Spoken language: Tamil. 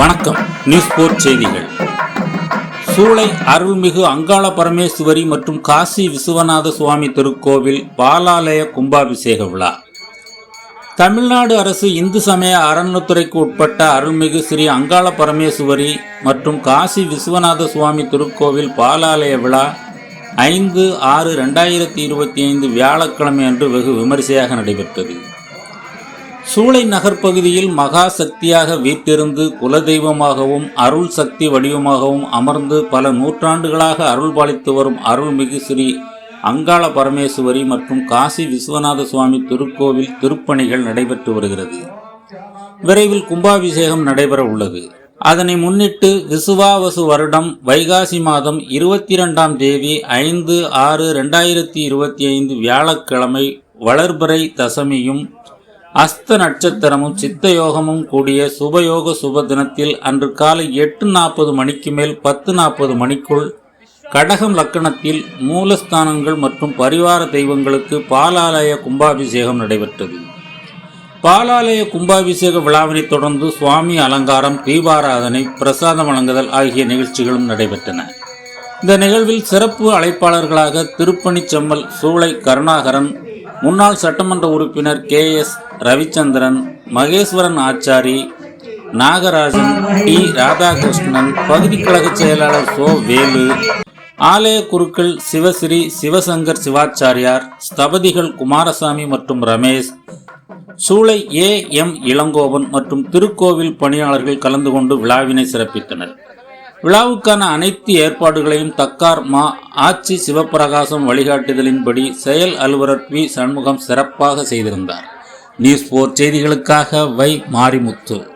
வணக்கம். நியூஸ் போர் செய்திகள். சூளை அருள்மிகு அங்காள பரமேஸ்வரி மற்றும் காசி விஸ்வநாத சுவாமி திருக்கோவில் பாலாலய கும்பாபிஷேக விழா. தமிழ்நாடு அரசு இந்து சமய அறநிலைத்துறைக்கு உட்பட்ட அருள்மிகு ஸ்ரீ அங்காள பரமேஸ்வரி மற்றும் காசி விஸ்வநாத சுவாமி திருக்கோவில் பாலாலய விழா ஐந்து ஆறு ரெண்டாயிரத்தி இருபத்தி ஐந்து வியாழக்கிழமை அன்று வெகு விமரிசையாக நடைபெற்றது. சூளை நகர் பகுதியில் மகா சக்தியாக வீற்றிருந்து குலதெய்வமாகவும் அருள் சக்தி வடிவமாகவும் அமர்ந்து பல நூற்றாண்டுகளாக அருள் பாலித்து வரும் அருள்மிகு ஸ்ரீ அங்காள பரமேஸ்வரி மற்றும் காசி விஸ்வநாத சுவாமி திருக்கோவில் திருப்பணிகள் நடைபெற்று வருகிறது. விரைவில் கும்பாபிஷேகம் நடைபெற உள்ளது. அதனை முன்னிட்டு விசுவாவசு வருடம் வைகாசி மாதம் இருபத்தி இரண்டாம் தேதி ஐந்து ஆறு ரெண்டாயிரத்தி இருபத்தி ஐந்து வியாழக்கிழமை வளர்பிறை தசமியும் அஸ்த நட்சத்திரமும் சித்த யோகமும் கூடிய சுபயோக சுப தினத்தில் அன்று காலை எட்டு நாற்பது மணிக்கு மேல் பத்து நாற்பது மணிக்குள் கடகம் லக்கணத்தில் மூலஸ்தானங்கள் மற்றும் பரிவார தெய்வங்களுக்கு பாலாலய கும்பாபிஷேகம் நடைபெற்றது. பாலாலய கும்பாபிஷேக விழாவினைத் தொடர்ந்து சுவாமி அலங்காரம் தீபாராதனை பிரசாதம் வழங்குதல் ஆகிய நிகழ்ச்சிகளும் நடைபெற்றன. இந்த நிகழ்வில் சிறப்பு அழைப்பாளர்களாக திருப்பணி செம்மல் சூளை கருணாகரன் முன்னாள் சட்டமன்ற உறுப்பினர் K S Ravichandran Maheswaran Achari Nagarajan T. Radhakrishnan பகுதி கழக செயலாளர் சோ. வேலு ஆலய குருக்கள் சிவஸ்ரீ சிவசங்கர் சிவாச்சாரியார் ஸ்தபதிகள் குமாரசாமி மற்றும் ரமேஷ் சூளை ஏ. எம். இளங்கோவன் மற்றும் திருக்கோவில் பணியாளர்கள் கலந்து கொண்டு விழாவினை சிறப்பித்தனர். விழாவுக்கான அனைத்து ஏற்பாடுகளையும் தக்கார் மா. ஆட்சி சிவப்பிரகாசம் வழிகாட்டுதலின்படி செயல் அலுவலர் பி. சண்முகம் சிறப்பாக செய்திருந்தார். நியூஸ் போர் செய்திகளுக்காக வை மாரிமுத்து.